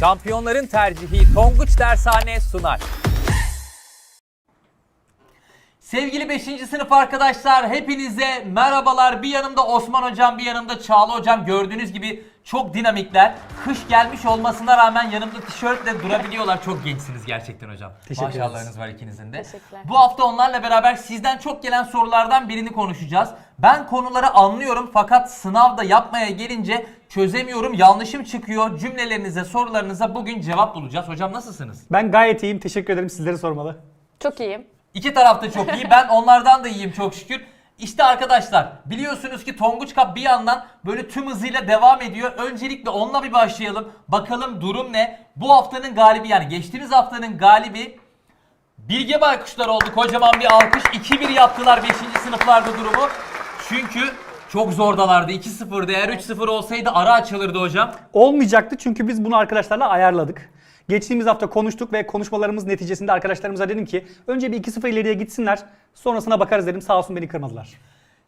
Şampiyonların tercihi Tonguç Dershane sunar. Sevgili 5. sınıf arkadaşlar hepinize merhabalar. Bir yanımda Osman hocam, bir yanımda Çağla hocam. Gördüğünüz gibi çok dinamikler. Kış gelmiş olmasına rağmen yanımda tişörtle durabiliyorlar. Çok gençsiniz gerçekten hocam. Teşekkür ederiz. Maşallahınız var ikinizin de. Teşekkürler. Bu hafta onlarla beraber sizden çok gelen sorulardan birini konuşacağız. Ben konuları anlıyorum fakat sınavda yapmaya gelince çözemiyorum. Yanlışım çıkıyor. Cümlelerinize, sorularınıza bugün cevap bulacağız. Hocam nasılsınız? Ben gayet iyiyim. Teşekkür ederim. Sizleri sormalı. Çok iyiyim. İki taraf da çok iyi. Ben onlardan da iyiyim çok şükür. İşte arkadaşlar biliyorsunuz ki Tonguç Cup bir yandan böyle tüm hızıyla devam ediyor. Öncelikle onunla bir başlayalım. Bakalım durum ne? Bu haftanın galibi yani geçtiğimiz haftanın galibi Bilge Baykuşlar oldu. Kocaman bir alkış. 2-1 yaptılar 5. sınıflarda durumu. Çünkü çok zordalardı. 2-0'dı. Eğer 3-0 olsaydı ara açılırdı hocam. Olmayacaktı çünkü biz bunu arkadaşlarla ayarladık. Geçtiğimiz hafta konuştuk ve konuşmalarımız neticesinde arkadaşlarımıza dedim ki önce bir 2-0 ileriye gitsinler sonrasına bakarız dedim sağ olsun beni kırmadılar.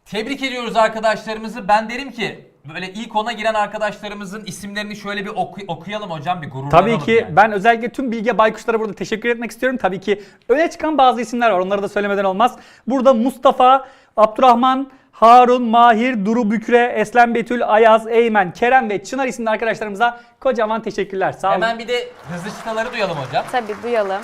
Tebrik ediyoruz arkadaşlarımızı. Ben derim ki böyle ilk ona giren arkadaşlarımızın isimlerini şöyle bir oku- okuyalım hocam bir gururlanalım. Tabii ki yani. ben özellikle tüm Bilge Baykuşlara burada teşekkür etmek istiyorum. Tabii ki öne çıkan bazı isimler var onları da söylemeden olmaz. Burada Mustafa, Abdurrahman, Harun, Mahir, Duru Bükre, Eslem Betül, Ayaz, Eymen, Kerem ve Çınar isimli arkadaşlarımıza kocaman teşekkürler. Sağ olun. Hemen bir de hızlı çıtaları duyalım hocam. Tabii duyalım.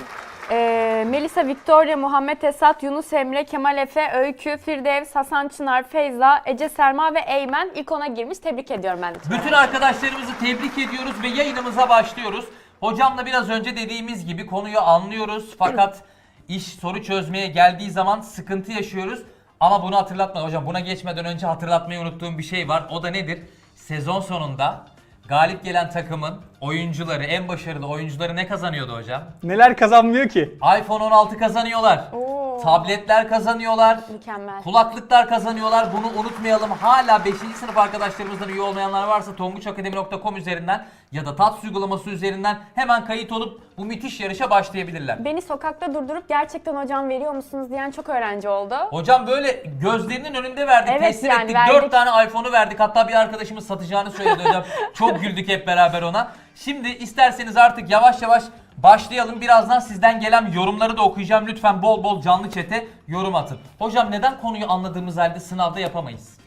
Ee, Melisa Victoria, Muhammed Esat, Yunus Emre, Kemal Efe, Öykü, Firdevs, Hasan Çınar, Feyza, Ece Selma ve Eymen ilk ona girmiş. Tebrik ediyorum ben de. Bütün arkadaşlarımızı tebrik ediyoruz ve yayınımıza başlıyoruz. Hocamla biraz önce dediğimiz gibi konuyu anlıyoruz fakat iş soru çözmeye geldiği zaman sıkıntı yaşıyoruz. Ama bunu hatırlatma hocam buna geçmeden önce hatırlatmayı unuttuğum bir şey var. O da nedir? Sezon sonunda galip gelen takımın oyuncuları, en başarılı oyuncuları ne kazanıyordu hocam? Neler kazanmıyor ki? iPhone 16 kazanıyorlar. Oo. Tabletler kazanıyorlar. Mükemmel. Kulaklıklar kazanıyorlar. Bunu unutmayalım. Hala 5. sınıf arkadaşlarımızdan üye olmayanlar varsa tonguçakademi.com üzerinden ya da TATS uygulaması üzerinden hemen kayıt olup bu müthiş yarışa başlayabilirler. Beni sokakta durdurup gerçekten hocam veriyor musunuz diyen çok öğrenci oldu. Hocam böyle gözlerinin önünde verdik, Evet, teslim yani ettik. verdik. 4 tane iPhone'u verdik. Hatta bir arkadaşımız satacağını söyledi hocam. Çok güldük hep beraber ona. Şimdi isterseniz artık yavaş yavaş başlayalım. Birazdan sizden gelen yorumları da okuyacağım. Lütfen bol bol canlı çete yorum atın. Hocam neden konuyu anladığımız halde sınavda yapamayız?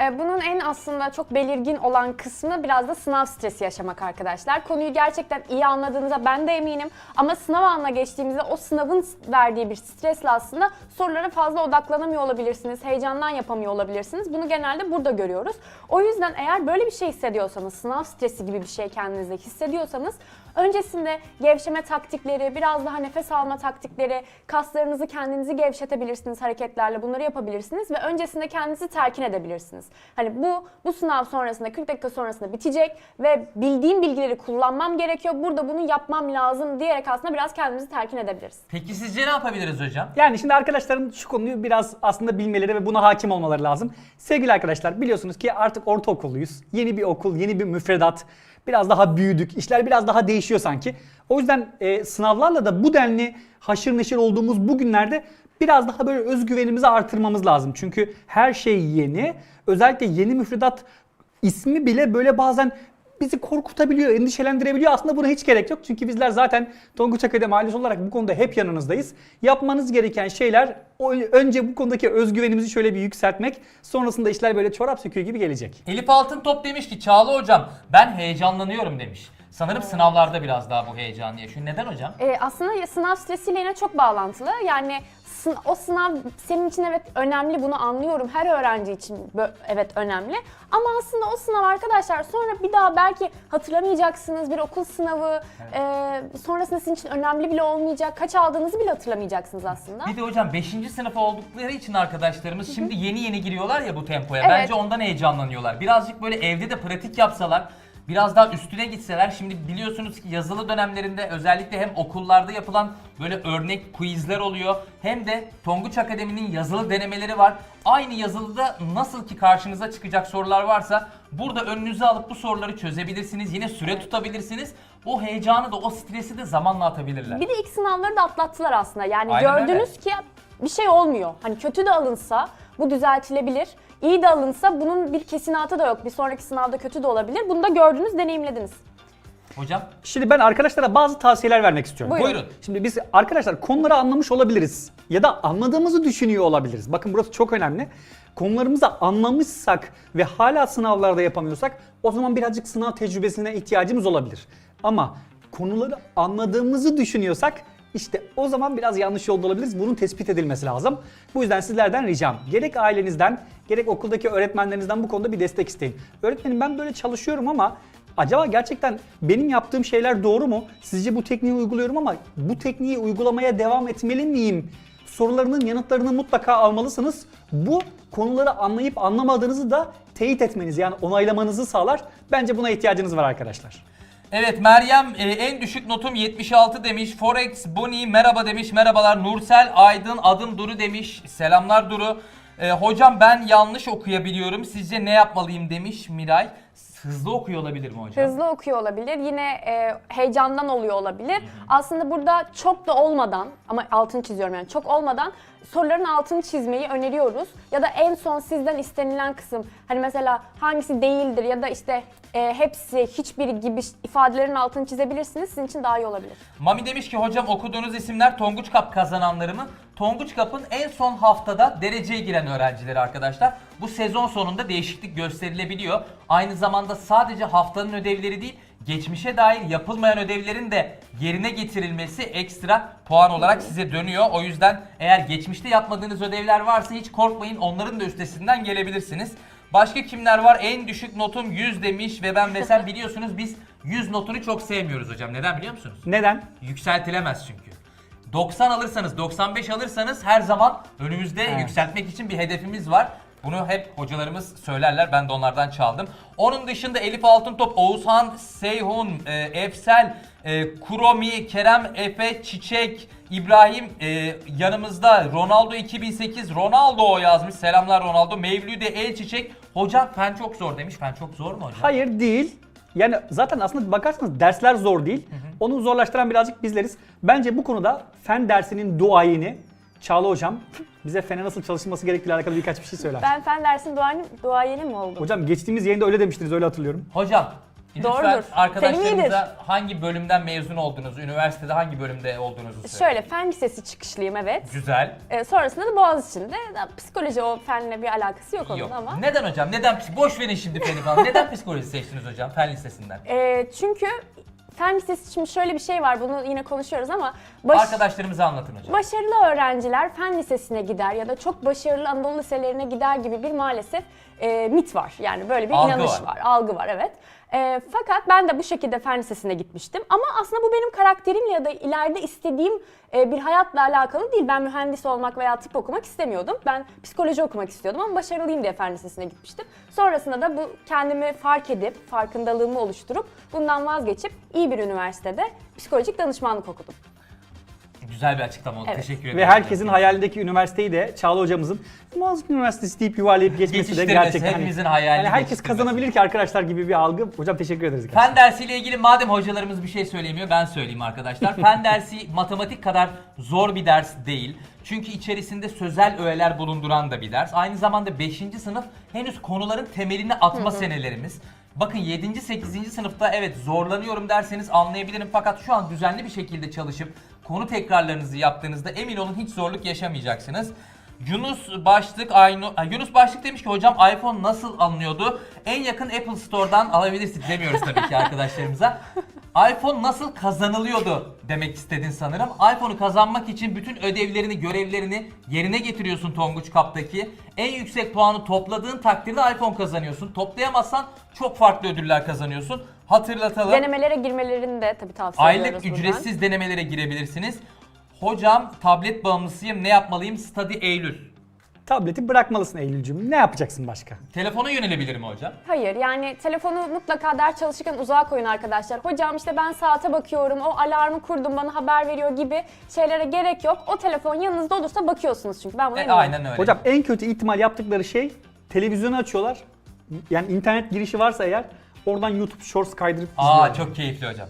Ee, Bunun en aslında çok belirgin olan kısmı biraz da sınav stresi yaşamak arkadaşlar. Konuyu gerçekten iyi anladığınıza ben de eminim. Ama sınav anına geçtiğimizde o sınavın verdiği bir stresle aslında sorulara fazla odaklanamıyor olabilirsiniz. Heyecandan yapamıyor olabilirsiniz. Bunu genelde burada görüyoruz. O yüzden eğer böyle bir şey hissediyorsanız, sınav stresi gibi bir şey kendinizde hissediyorsanız öncesinde gevşeme taktikleri, biraz daha nefes alma taktikleri, kaslarınızı kendinizi gevşetebilirsiniz hareketlerle. Bunları yapabilirsiniz ve öncesinde kendinizi telkin edebilirsiniz. Hani bu bu sınav sonrasında 40 dakika sonrasında bitecek ve bildiğim bilgileri kullanmam gerekiyor. Burada bunu yapmam lazım diyerek aslında biraz kendimizi telkin edebiliriz. Peki sizce ne yapabiliriz hocam? Yani şimdi arkadaşların şu konuyu biraz aslında bilmeleri ve buna hakim olmaları lazım. Sevgili arkadaşlar biliyorsunuz ki artık ortaokulluyuz. Yeni bir okul, yeni bir müfredat. Biraz daha büyüdük. işler biraz daha değişiyor sanki. O yüzden e, sınavlarla da bu denli haşır neşir olduğumuz bu günlerde biraz daha böyle özgüvenimizi artırmamız lazım. Çünkü her şey yeni. Özellikle yeni müfredat ismi bile böyle bazen bizi korkutabiliyor, endişelendirebiliyor. Aslında buna hiç gerek yok. Çünkü bizler zaten Tonguç Akademi ailesi olarak bu konuda hep yanınızdayız. Yapmanız gereken şeyler önce bu konudaki özgüvenimizi şöyle bir yükseltmek. Sonrasında işler böyle çorap söküyor gibi gelecek. Elif Altıntop demiş ki Çağla hocam ben heyecanlanıyorum demiş. Sanırım sınavlarda biraz daha bu heyecanı yaşıyor. Neden hocam? Ee, aslında sınav stresiyle yine çok bağlantılı. Yani sın- o sınav senin için evet önemli bunu anlıyorum. Her öğrenci için evet önemli. Ama aslında o sınav arkadaşlar sonra bir daha belki hatırlamayacaksınız. Bir okul sınavı e, sonrasında sizin için önemli bile olmayacak. Kaç aldığınızı bile hatırlamayacaksınız aslında. Bir de hocam 5. sınıf oldukları için arkadaşlarımız şimdi yeni yeni giriyorlar ya bu tempoya. Evet. Bence ondan heyecanlanıyorlar. Birazcık böyle evde de pratik yapsalar Biraz daha üstüne gitseler şimdi biliyorsunuz ki yazılı dönemlerinde özellikle hem okullarda yapılan böyle örnek quizler oluyor hem de Tonguç Akademi'nin yazılı denemeleri var. Aynı yazılıda nasıl ki karşınıza çıkacak sorular varsa burada önünüze alıp bu soruları çözebilirsiniz. Yine süre tutabilirsiniz. O heyecanı da o stresi de zamanla atabilirler. Bir de ilk sınavları da atlattılar aslında. Yani Aynen gördünüz ki bir şey olmuyor. Hani kötü de alınsa bu düzeltilebilir. İyi de alınsa bunun bir kesinatı da yok. Bir sonraki sınavda kötü de olabilir. Bunu da gördünüz, deneyimlediniz. Hocam Şimdi ben arkadaşlara bazı tavsiyeler vermek istiyorum. Buyurun. buyurun. Şimdi biz arkadaşlar konuları anlamış olabiliriz ya da anladığımızı düşünüyor olabiliriz. Bakın burası çok önemli. Konularımızı anlamışsak ve hala sınavlarda yapamıyorsak o zaman birazcık sınav tecrübesine ihtiyacımız olabilir. Ama konuları anladığımızı düşünüyorsak işte o zaman biraz yanlış yolda olabiliriz. Bunun tespit edilmesi lazım. Bu yüzden sizlerden ricam gerek ailenizden gerek okuldaki öğretmenlerinizden bu konuda bir destek isteyin. Öğretmenim ben böyle çalışıyorum ama Acaba gerçekten benim yaptığım şeyler doğru mu? Sizce bu tekniği uyguluyorum ama bu tekniği uygulamaya devam etmeli miyim? Sorularının yanıtlarını mutlaka almalısınız. Bu konuları anlayıp anlamadığınızı da teyit etmenizi yani onaylamanızı sağlar. Bence buna ihtiyacınız var arkadaşlar. Evet Meryem e, en düşük notum 76 demiş. Forex Bunny merhaba demiş. Merhabalar. Nursel Aydın adım Duru demiş. Selamlar Duru. E, hocam ben yanlış okuyabiliyorum. Sizce ne yapmalıyım demiş Miray. Hızlı okuyor olabilir mi hocam? Hızlı okuyor olabilir. Yine e, heyecandan oluyor olabilir. Aslında burada çok da olmadan ama altını çiziyorum yani çok olmadan soruların altını çizmeyi öneriyoruz. Ya da en son sizden istenilen kısım hani mesela hangisi değildir ya da işte e, hepsi hiçbiri gibi ifadelerin altını çizebilirsiniz. Sizin için daha iyi olabilir. Mami demiş ki hocam okuduğunuz isimler Tonguç Kap kazananları mı? Tonguç Kap'ın en son haftada dereceye giren öğrencileri arkadaşlar. Bu sezon sonunda değişiklik gösterilebiliyor. Aynı zamanda sadece haftanın ödevleri değil, geçmişe dair yapılmayan ödevlerin de yerine getirilmesi ekstra puan olarak size dönüyor. O yüzden eğer geçmişte yapmadığınız ödevler varsa hiç korkmayın onların da üstesinden gelebilirsiniz. Başka kimler var? En düşük notum 100 demiş ve ben mesela biliyorsunuz biz 100 notunu çok sevmiyoruz hocam. Neden biliyor musunuz? Neden? Yükseltilemez çünkü. 90 alırsanız, 95 alırsanız her zaman önümüzde Evet. yükseltmek için bir hedefimiz var. Bunu hep hocalarımız söylerler. Ben de onlardan çaldım. Onun dışında Elif Altıntop, Oğuzhan, Seyhun, e, Efsel, e, Kuromi, Kerem, Efe, Çiçek, İbrahim e, yanımızda. Ronaldo 2008, Ronaldo o yazmış. Selamlar Ronaldo. Mevlüde El Çiçek. Hocam fen çok zor demiş. Fen çok zor mu hocam? Hayır değil. Yani zaten aslında bakarsanız dersler zor değil. Onu zorlaştıran birazcık bizleriz. Bence bu konuda fen dersinin duayeni Çağla hocam bize fene nasıl çalışılması gerektiğiyle alakalı birkaç bir şey söyler. Ben fen dersin duayeni, duayeni mi oldum? Hocam geçtiğimiz yayında öyle demiştiniz öyle hatırlıyorum. Hocam lütfen Doğrudur. arkadaşlarımıza hangi bölümden mezun olduğunuzu, üniversitede hangi bölümde olduğunuzu söyleyin. Şöyle fen lisesi çıkışlıyım evet. Güzel. E, sonrasında da Boğaziçi'nde. Da Psikoloji o fenle bir alakası yok onun Yok. ama. Neden hocam? Neden psik- boş verin şimdi feni falan. Neden psikoloji seçtiniz hocam fen lisesinden? E, çünkü fen lisesi şimdi şöyle bir şey var bunu yine konuşuyoruz ama baş- Arkadaşlarımıza anlatın hocam. başarılı öğrenciler fen lisesine gider ya da çok başarılı Anadolu liselerine gider gibi bir maalesef e, mit var. Yani böyle bir Algı inanış var. var. algı var evet. E, fakat ben de bu şekilde fen lisesine gitmiştim. Ama aslında bu benim karakterimle ya da ileride istediğim e, bir hayatla alakalı değil. Ben mühendis olmak veya tıp okumak istemiyordum. Ben psikoloji okumak istiyordum ama başarılıyım diye fen lisesine gitmiştim. Sonrasında da bu kendimi fark edip, farkındalığımı oluşturup bundan vazgeçip iyi bir üniversitede psikolojik danışmanlık okudum. Güzel bir açıklama oldu. Evet. Teşekkür ederim. Ve herkesin hayalindeki üniversiteyi de Çağla hocamızın Boğaziçi Üniversitesi deyip yuvarlayıp geçmesi de gerçekten hepimizin hayali Yani herkes kazanabilir ki arkadaşlar gibi bir algı. Hocam teşekkür ederiz. gerçekten. Fen dersiyle ilgili madem hocalarımız bir şey söylemiyor ben söyleyeyim arkadaşlar. Fen dersi matematik kadar zor bir ders değil. Çünkü içerisinde sözel öğeler bulunduran da bir ders. Aynı zamanda 5. sınıf henüz konuların temelini atma senelerimiz. Bakın 7. 8. sınıfta evet zorlanıyorum derseniz anlayabilirim fakat şu an düzenli bir şekilde çalışıp konu tekrarlarınızı yaptığınızda emin olun hiç zorluk yaşamayacaksınız. Yunus Başlık Aynu Ha, Yunus Başlık demiş ki hocam iPhone nasıl alınıyordu? En yakın Apple Store'dan alabilirsiniz demiyoruz tabii ki arkadaşlarımıza. iPhone nasıl kazanılıyordu demek istedin sanırım. iPhone'u kazanmak için bütün ödevlerini, görevlerini yerine getiriyorsun Tonguç Kap'taki. En yüksek puanı topladığın takdirde iPhone kazanıyorsun. Toplayamazsan çok farklı ödüller kazanıyorsun. Hatırlatalım. Denemelere girmelerini de tabii tavsiye ediyoruz Aylık ücretsiz denemelere girebilirsiniz. Hocam tablet bağımlısıyım ne yapmalıyım? Study Eylül. Tableti bırakmalısın Eylül'cüğüm. Ne yapacaksın başka? Telefona yönelebilir mi hocam? Hayır yani telefonu mutlaka ders çalışırken uzağa koyun arkadaşlar. Hocam işte ben saate bakıyorum, o alarmı kurdum bana haber veriyor gibi şeylere gerek yok. O telefon yanınızda olursa bakıyorsunuz çünkü ben buna E, eminim. aynen öyle. Hocam en kötü ihtimal yaptıkları şey televizyonu açıyorlar. Yani internet girişi varsa eğer oradan YouTube Shorts kaydırıp Aa izliyorlar. çok keyifli hocam.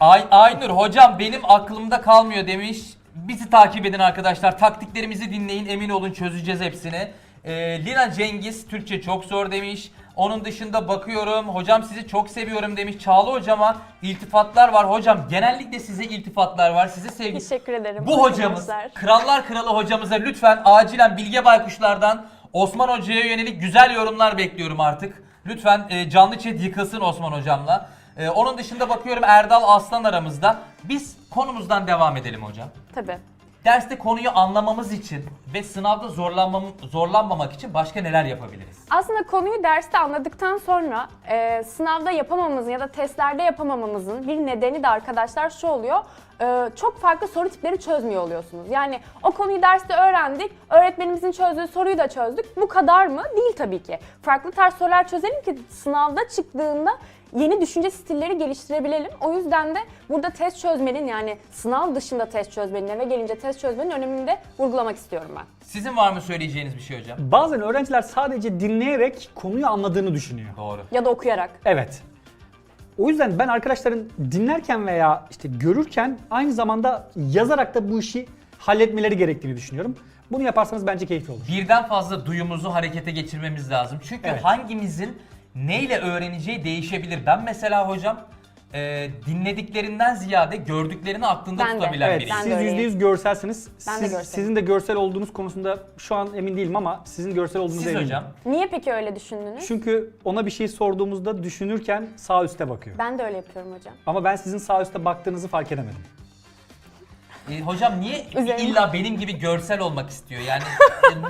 Ay Aynur hocam benim aklımda kalmıyor demiş. Bizi takip edin arkadaşlar. Taktiklerimizi dinleyin. Emin olun çözeceğiz hepsini. Ee, Lina Cengiz Türkçe çok zor demiş. Onun dışında bakıyorum. Hocam sizi çok seviyorum demiş. Çağla hocama iltifatlar var. Hocam genellikle size iltifatlar var. Sizi sevgi. Teşekkür ederim. Bu hocamız, arkadaşlar. Krallar Kralı hocamıza lütfen acilen Bilge Baykuşlar'dan Osman Hoca'ya yönelik güzel yorumlar bekliyorum artık. Lütfen e, canlı chat yıkılsın Osman Hocam'la. E, onun dışında bakıyorum Erdal Aslan aramızda. Biz konumuzdan devam edelim hocam. Tabii. Derste konuyu anlamamız için ve sınavda zorlanmam zorlanmamak için başka neler yapabiliriz? Aslında konuyu derste anladıktan sonra e, sınavda yapamamamızın ya da testlerde yapamamamızın bir nedeni de arkadaşlar şu oluyor. e, çok farklı soru tipleri çözmüyor oluyorsunuz. Yani o konuyu derste öğrendik, öğretmenimizin çözdüğü soruyu da çözdük. Bu kadar mı? Değil tabii ki. Farklı tarz sorular çözelim ki sınavda çıktığında yeni düşünce stilleri geliştirebilelim. O yüzden de burada test çözmenin yani sınav dışında test çözmenin, eve gelince test çözmenin önemini de vurgulamak istiyorum ben. Sizin var mı söyleyeceğiniz bir şey hocam? Bazen öğrenciler sadece dinleyerek konuyu anladığını düşünüyor. Doğru. Ya da okuyarak. Evet. O yüzden ben arkadaşların dinlerken veya işte görürken aynı zamanda yazarak da bu işi halletmeleri gerektiğini düşünüyorum. Bunu yaparsanız bence keyifli olur. Birden fazla duyumuzu harekete geçirmemiz lazım. Çünkü Evet. hangimizin neyle öğreneceği değişebilir. Ben mesela hocam e, dinlediklerinden ziyade gördüklerini aklında Ben de. tutabilen Evet, biriyim. Ben de siz öyleyim. %100 görselsiniz. Ben de Siz, görselim. sizin de görsel olduğunuz konusunda şu an emin değilim ama sizin görsel olduğunuza Siz eminim. hocam. Niye peki öyle düşündünüz? Çünkü ona bir şey sorduğumuzda düşünürken sağ üste bakıyor. Ben de öyle yapıyorum hocam. Ama ben sizin sağ üste baktığınızı fark edemedim. E, hocam niye Üzerine- illa benim gibi görsel olmak istiyor? Yani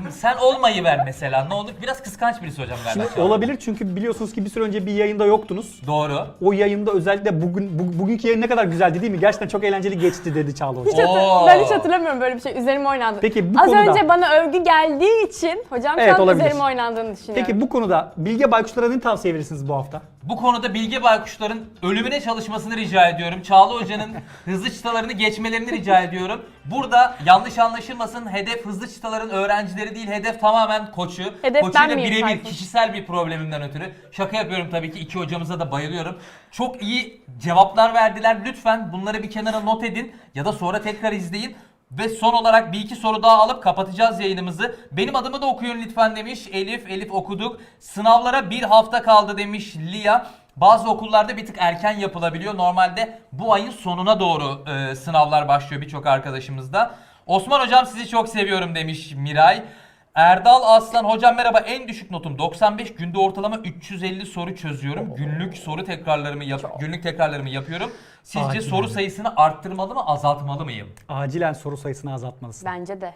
e, sen olmayı ver mesela. Ne olur? Biraz kıskanç birisi hocam galiba. Şimdi olabilir çünkü biliyorsunuz ki bir süre önce bir yayında yoktunuz. Doğru. O yayında özellikle bugün bu- bugünkü yayın ne kadar güzeldi değil mi? Gerçekten çok eğlenceli geçti dedi Çağla Hoca. Hiç hatır- Oo. ben hiç hatırlamıyorum böyle bir şey. Üzerime oynandı. Peki bu Az konuda- önce bana övgü geldiği için hocam Evet, şu an olabilir. üzerime oynandığını düşünüyorum. Peki bu konuda Bilge Baykuşlara ne tavsiye verirsiniz bu hafta? Bu konuda Bilge Baykuşların ölümüne çalışmasını rica ediyorum. Çağla Hoca'nın hızlı çıtalarını geçmelerini rica ediyorum. Burada yanlış anlaşılmasın hedef hızlı çıtaların öğrencileri değil hedef tamamen koçu. Hedef Koçuyla ben miyim birebir Tayfun? kişisel bir problemimden ötürü. Şaka yapıyorum tabii ki iki hocamıza da bayılıyorum. Çok iyi cevaplar verdiler. Lütfen bunları bir kenara not edin ya da sonra tekrar izleyin. Ve son olarak bir iki soru daha alıp kapatacağız yayınımızı. Benim adımı da okuyun lütfen demiş Elif. Elif okuduk. Sınavlara bir hafta kaldı demiş Lia. Bazı okullarda bir tık erken yapılabiliyor. Normalde bu ayın sonuna doğru e, sınavlar başlıyor birçok arkadaşımızda. Osman hocam sizi çok seviyorum demiş Miray. Erdal Aslan hocam merhaba en düşük notum 95 günde ortalama 350 soru çözüyorum. Günlük soru tekrarlarımı yap günlük tekrarlarımı yapıyorum. Sizce Acilen. soru sayısını arttırmalı mı azaltmalı mıyım? Acilen soru sayısını azaltmalısın. Bence de.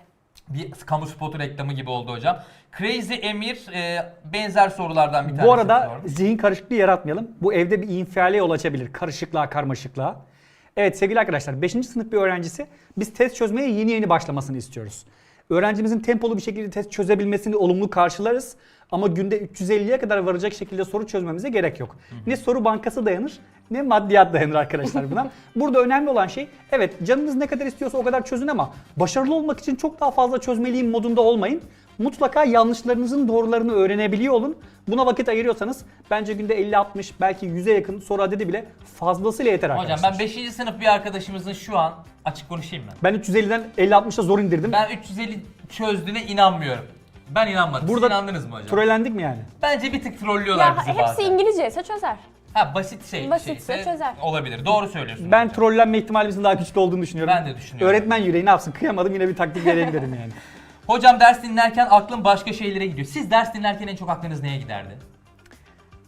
Bir kamu spotu reklamı gibi oldu hocam. Crazy Emir e, benzer sorulardan bir tanesi. Bu arada sormuş. zihin karışıklığı yaratmayalım. Bu evde bir infiale yol açabilir. Karışıklığa, karmaşıklığa. Evet sevgili arkadaşlar 5. sınıf bir öğrencisi biz test çözmeye yeni yeni başlamasını istiyoruz. Öğrencimizin tempolu bir şekilde test çözebilmesini olumlu karşılarız. Ama günde 350'ye kadar varacak şekilde soru çözmemize gerek yok. Ne soru bankası dayanır ne maddiyat dayanır arkadaşlar buna. Burada önemli olan şey evet canınız ne kadar istiyorsa o kadar çözün ama başarılı olmak için çok daha fazla çözmeliyim modunda olmayın. Mutlaka yanlışlarınızın doğrularını öğrenebiliyor olun. Buna vakit ayırıyorsanız bence günde 50-60 belki 100'e yakın soru adedi bile fazlasıyla yeter Hocam arkadaşlar. ben 5. sınıf bir arkadaşımızın şu an açık konuşayım mı? Ben 350'den 50-60'a zor indirdim. Ben 350 çözdüğüne inanmıyorum. Ben inanmadım. Burada Siz inandınız mı hocam? Trollendik mi yani? Bence bir tık trollüyorlar Ya bizi hepsi bazen. İngilizce ise çözer. Ha basit şey. Basitse şeyse çözer. Olabilir. Doğru söylüyorsun. Ben hocam. trollenme ihtimalimizin daha küçük olduğunu düşünüyorum. Ben de düşünüyorum. Öğretmen yüreği ne yapsın kıyamadım yine bir taktik vereyim dedim yani. Hocam ders dinlerken aklım başka şeylere gidiyor. Siz ders dinlerken en çok aklınız neye giderdi?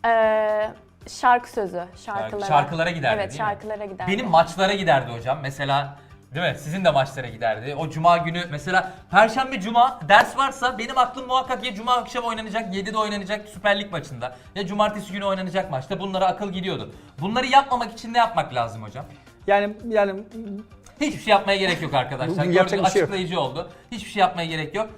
Ee, şarkı sözü, şarkılara. Şarkılara giderdi Evet, değil mi? şarkılara giderdi. Benim maçlara giderdi hocam. Mesela değil mi? Sizin de maçlara giderdi. O cuma günü mesela perşembe cuma ders varsa benim aklım muhakkak ya cuma akşam oynanacak 7'de oynanacak Süper Lig maçında ya cumartesi günü oynanacak maçta bunlara akıl gidiyordu. Bunları yapmamak için ne yapmak lazım hocam? Yani yani Hiçbir şey yapmaya gerek yok arkadaşlar. Bugün Gördüğünüz yapacak bir şey yok. açıklayıcı oldu. Hiçbir şey yapmaya gerek yok.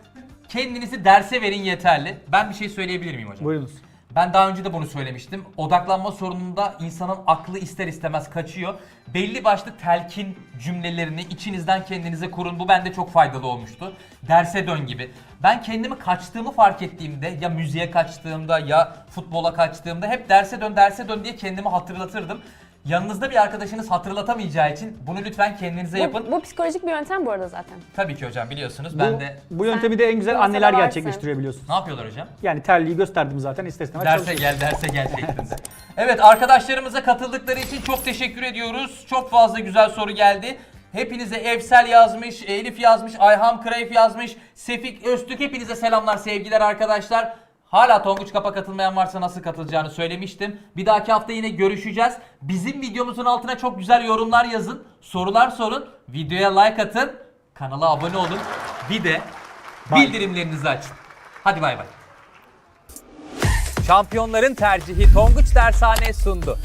Kendinizi derse verin yeterli. Ben bir şey söyleyebilir miyim hocam? buyurunuz. Ben daha önce de bunu söylemiştim. Odaklanma sorununda insanın aklı ister istemez kaçıyor. Belli başlı telkin cümlelerini içinizden kendinize kurun. Bu bende çok faydalı olmuştu. Derse dön gibi. Ben kendimi kaçtığımı fark ettiğimde ya müziğe kaçtığımda ya futbola kaçtığımda hep derse dön derse dön diye kendimi hatırlatırdım. Yanınızda bir arkadaşınız hatırlatamayacağı için bunu lütfen kendinize yapın. Bu, bu psikolojik bir yöntem bu arada zaten. Tabii ki hocam biliyorsunuz Bu, ben de bu yöntemi de en güzel masada anneler varsın. gerçekleştiriyor biliyorsun. ne yapıyorlar hocam? Yani terliği gösterdim zaten ister istemez Derse çalışıyor. gel, derse gel şeklinde. Evet arkadaşlarımıza katıldıkları için çok teşekkür ediyoruz. Çok fazla güzel soru geldi. Hepinize Efsel yazmış, Elif yazmış, Ayham Krayf yazmış, Sefik Öztürk hepinize selamlar, sevgiler arkadaşlar. Hala Tonguç Kap'a katılmayan varsa nasıl katılacağını söylemiştim. Bir dahaki hafta yine görüşeceğiz. Bizim videomuzun altına çok güzel yorumlar yazın, sorular sorun, videoya like atın, kanala abone olun. Bir de Bye. bildirimlerinizi açın. Hadi bay bay. Şampiyonların tercihi Tonguç Dershane sundu.